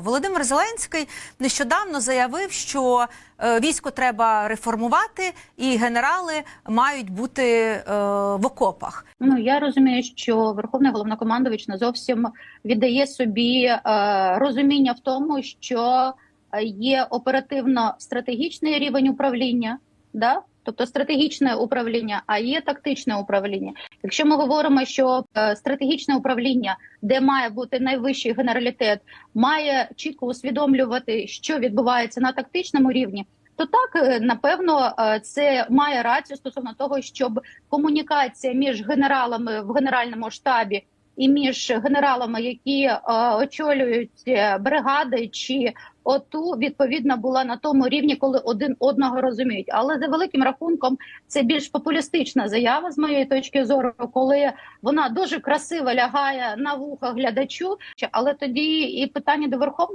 Володимир Зеленський нещодавно заявив, що е, військо треба реформувати, і генерали мають бути е, в окопах. Ну я розумію, що Верховний головнокомандувач не зовсім віддає собі е, розуміння в тому, що є оперативно-стратегічний рівень управління, да? Тобто стратегічне управління, а є тактичне управління. Якщо ми говоримо, що е, стратегічне управління, де має бути найвищий генералітет, має чітко усвідомлювати, що відбувається на тактичному рівні. То так е, напевно е, це має рацію стосовно того, щоб комунікація між генералами в генеральному штабі і між генералами, які е, очолюють е, бригади чи ОТУ, відповідно була на тому рівні, коли один одного розуміють. Але за великим рахунком це більш популістична заява з моєї точки зору, коли вона дуже красиво лягає на вухо глядачу. Але тоді і питання до Верховного